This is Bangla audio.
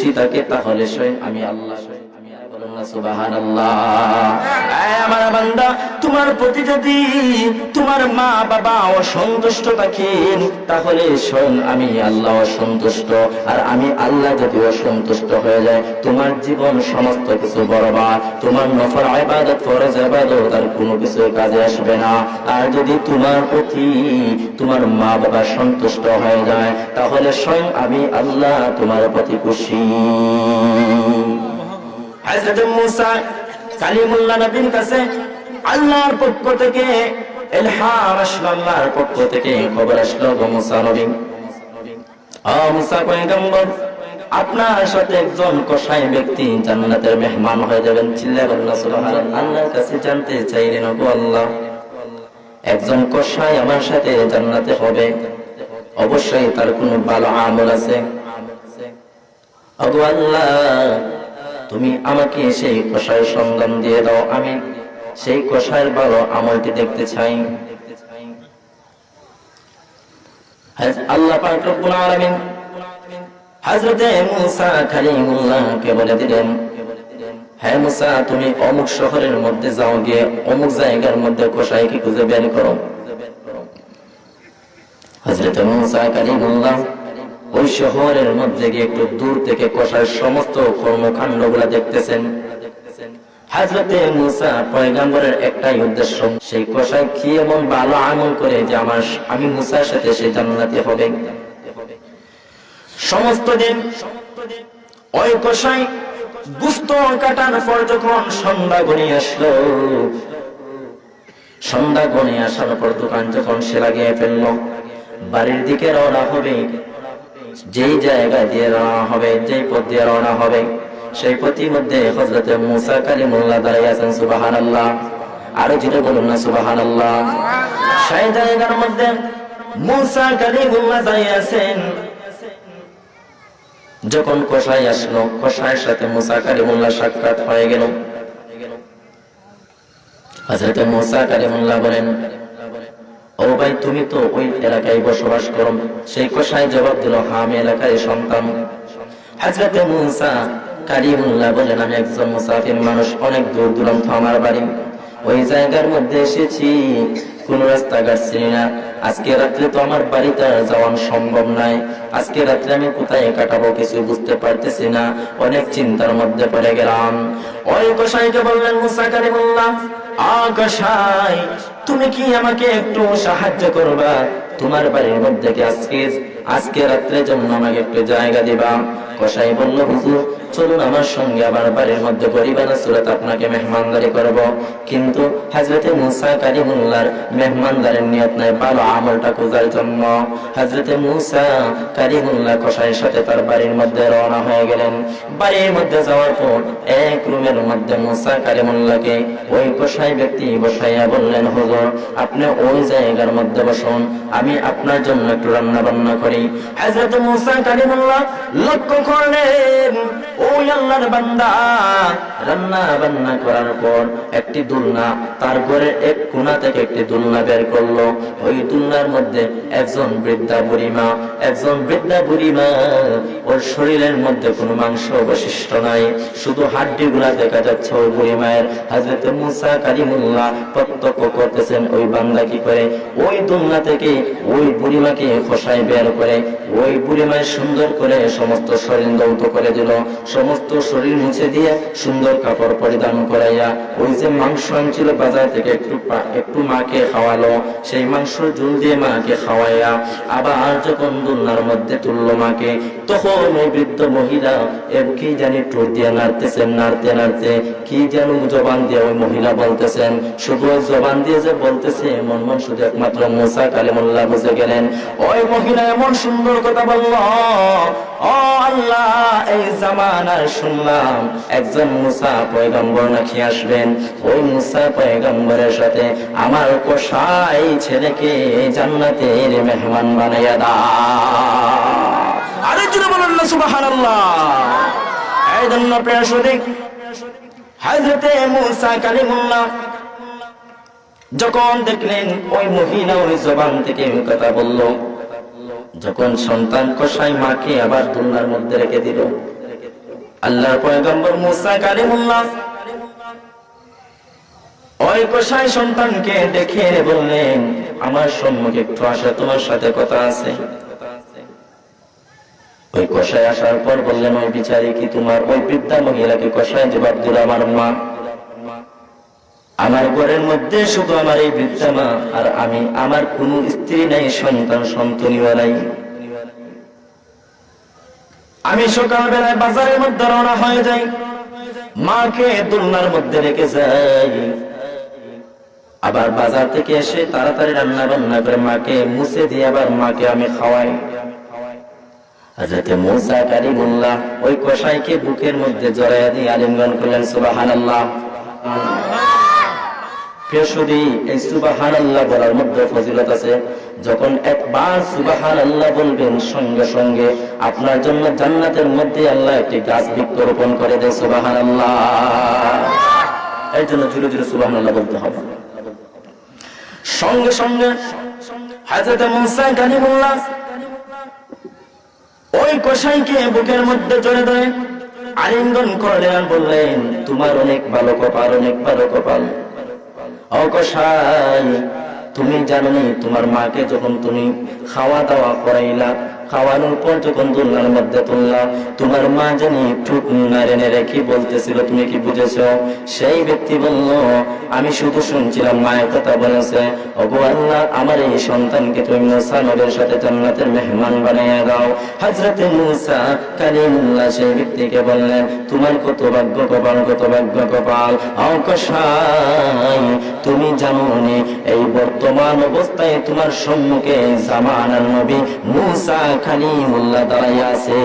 খুশি থাকে তাহলে আমি আল্লাহ। তোমার জীবন সমস্ত কিছু বরবাদ। তোমার নফর আর কোনো কিছু কাজে আসবে না। আর যদি তোমার প্রতি তোমার মা, বাবা সন্তুষ্ট হয়ে যায়, তাহলে স্বয়ং আমি আল্লাহ তোমার প্রতি খুশি। আল্লাহর পক্ষ থেকে আল্লাহর পক্ষ থেকে খবর আসলো আপনার সাথে একজন কসাই ব্যক্তি জান্নাতের মেহমান হয়ে যাবেন। চিল্লা আল্লাহর কাছে জানতে চাইলেন আল্লাহ, একজন কসাই আমার সাথে জান্নাতে হবে। অবশ্যই তার কোনো ভালো আমল আছে? আল্লাহ তুমি আমাকে সেই কষায়ের সন্ধান দিয়ে দাও, আমি সেই কষায়ের ভালো আমলটি দেখতে চাই। আল্লাহ পাক দিলেন তুমি অমুক শহরের মধ্যে যাও, গিয়ে অমুক জায়গার মধ্যে খুঁজে করো। ওই শহরের মধ্যে গিয়ে একটু দূর থেকে কষার সমস্ত কর্মকাণ্ডগুলা দেখতেছেন। হাজরতে মুসা পয়গাম্বরের একটাই উদ্দেশ্য, সেই কষাই কি ভালো আমল করে যে আমার আমি মুসার সাথে সেই হবে? সমস্ত দিন ওই কষাই কাটার পর যখন সন্ধ্যা গড়িয়ে আসলো, সন্ধ্যা গড়িয়ে আসার পর দোকান যখন সে লাগিয়ে ফেলল, বাড়ির দিকে রওনা হবে। যেই জায়গা দিয়ে রওনা হবে, যেই পথ দিয়ে রওনা হবে, সেই পথের মধ্যে মুসা কালিমুল্লাহ দাঁড়িয়ে আছেন বলুন না সেই জায়গার মধ্যে মুসা কালিমুল্লাহ দাঁড়িয়ে আছেন। যখন কষাই আসলো কষাইয়ের সাথে মুসা কালিমুল্লাহ সাক্ষাৎ হয়ে গেল। হজরতে মুসা কালিমুল্লাহ বলেন ও ভাই, তুমি তো ওই এলাকায় বসবাস করো। সেই কষাই জবাব দিল হ্যাঁ আমি এলাকায় সন্তান। মুসা বলেন, আমি একজন মুসাফির মানুষ, অনেক দূর দূরান্ত আমার বাড়ি। ওই জায়গার মধ্যে এসেছি, কোন চিনি না। আজকে রাত্রে তো আমার বাড়িতে যাওয়া সম্ভব নাই। আজকে রাত্রে আমি কোথায় কাটাবো কিছু বুঝতে পারতেছি না। অনেক চিন্তার মধ্যে পড়ে গেলাম। ওই কষাইকে বললেন মুসা কালিমুল্লাহ আ কষাই তুমি কি আমাকে একটু সাহায্য করবা? তোমার বাড়ির মধ্যে কি আজকে আজকে রাত্রের জন্য আমাকে একটু জায়গা দিবা। কসাই বলল, হুজুর, চলুন আমার সঙ্গে আবার বাড়ির মধ্যে পরিবারের সুরত আপনাকে মেহমানদারি করব। কিন্তু হাজরতে মুসা কারিমুল্লার মেহমানদারের নিয়ত নাই, ভালো আমলটা খোঁজার জন্য। হাজরতে মুসা কারিমুল্লাহ কসাইয়ের সাথে তার বাড়ির মধ্যে রওনা হয়ে গেলেন। বাড়ির মধ্যে যাওয়ার পর এক রুমের মধ্যে মুসা কারিমুল্লাহকে ওই কসাই ব্যক্তি বসাইয়া বললেন, হুজুর, আপনি ওই জায়গার মধ্যে বসুন, আমি আপনার জন্য একটু রান্না বান্না করি। হাজরত মুসা কালিমুল্লাহ লক্ষ্য করলেন আল্লাহর বান্দা রান্না বান্না করার পর একটি দুলনা তার ঘরের এক কোণা থেকে একটি দুলনা বের করল। ওই দুলনার মধ্যে একজন বৃদ্ধা বুড়িমা, একজন বৃদ্ধা বুড়িমা, ওর শরীরের মধ্যে কোনো মাংস অবশিষ্ট নাই, শুধু হাড্ডি গুলা দেখা যাচ্ছে ওই বুড়িমায়ের। হাজরত মুসা কারিমুল্লাহ প্রত্যক্ষ করতেছেন, ওই বান্দা কি করে? ওই দুলনা থেকে ওই বুড়িমাকে খসায় বের করে, ওই বুড়িমায় সুন্দর করে সমস্ত শরীর দৌত করে দিল, সমস্ত শরীর মুছে দিয়ে সুন্দর কাপড় পরিধান করাইয়া, ওই যে মাংস আনছিল বাজার থেকে একটু একটু মাকে খাওয়ালো, সেই মাংস জুল দিয়ে মাকে খাওয়াইয়া, আবার যখন দুলনার মধ্যে তুললো মাকে, তখন ওই বৃদ্ধ মহিলা কি জানি টুর দিয়ে নাড়তেছেন, নাড়তে নাড়তে, কি যেন জবান দিয়ে ওই মহিলা বলতেছেন, শুধু জবান দিয়ে যে বলতেছে, মন মন শুধু একমাত্র মোসা কালিমুল্লাহ বুঝে গেলেন, ওই মহিলা এমন সুন্দর কথা বলল, ও আল্লাহ, এই জামানার শুনলাম, একজন মুসা পয়গম্বর নাকি আসবেন? ওই মুসা পয়গম্বরের সাথে আমার কষাই ছেলেকে জান্নাতের মেহমান বানাইয়া দা বলুন না এই জন্য প্রিয় মুসা কালিমুল্লাহ যখন দেখলেন ওই মহিলা ওই জবান থেকে কথা বলল, যখন সন্তান কষাই মাকে আবার দুলনার মধ্যে রেখে দিল আল্লাহর পয়গম্বর মুসা কালিমুল্লাহ। ওই কষাই সন্তানকে দেখে বললেন, আমার সম্মুখে একটু আসা, তোমার সাথে কথা আছে। ওই কষায় আসার পর বললেন, ওই বিচারে কি তোমার ওই বৃদ্ধা মহিলাকে কষায় জবাব দিল আমার মা? আমার ঘরের মধ্যে শুধু আমার এই বৃদ্ধা মা, আর আমি, আমার কোন স্ত্রী নাই, সন্তান সন্তনীয় নাই। আমি সকালবেলায় বাজারের মধ্যে রওনা হয়ে যাই। মাকে দোলনার মধ্যে রেখে যাই। আবার বাজার থেকে এসে তাড়াতাড়ি রান্না বান্না করে মাকে মুছে দিয়ে আবার মাকে আমি খাওয়াই। ওই কসাইকে বুকের মধ্যে জড়াইয়া দিয়ে আলিঙ্গন করলেন, সুবহানাল্লাহ। প্রিয়সুদী এই সুবাহান আল্লাহ বলার মধ্যে ফজিলত আছে, যখন একবার সুবাহান আল্লাহ বলবেন, সঙ্গে সঙ্গে আপনার জন্য জান্নাতের মধ্যে আল্লাহ একটি গাছ বৃক্ষরোপণ করে দেয় সুবাহান আল্লাহ এই জন্য সুবাহান আল্লাহ বলতে হবে। সঙ্গে সঙ্গে হাজরত মুসা ওই কসাইকে বুকের মধ্যে জড়ে ধরে আলিঙ্গন করলেন আর বললেন, তোমার অনেক ভালো কপাল, অনেক ভালো কপাল। অকসাই তুমি জানো তোমার মাকে যখন তুমি খাওয়া দাওয়া করাইলা খাওয়ানোর পর যখন দুলনার মধ্যে তুললা তোমার মা জানি ঠুক নারে নেড়ে কি বলতেছিল, তুমি কি বুঝেছ? সেই ব্যক্তি বলল, আমি শুধু শুনছিলাম মায়ের কথা বলেছে। ওগো আল্লাহ, আমার এই সন্তানকে তুমি মুসা নবের সাথে জান্নাতের মেহমান বানিয়ে দাও। হজরতে মুসা কালিমুল্লাহ সেই ব্যক্তিকে বললেন, তোমার কত ভাগ্য কপাল, কত ভাগ্য কপাল। অকশাই তুমি জানো এই বর্তমান অবস্থায় তোমার সম্মুখে জামানার নবী মুসা কালিমুল্লাহ দাঁড়াই আছে।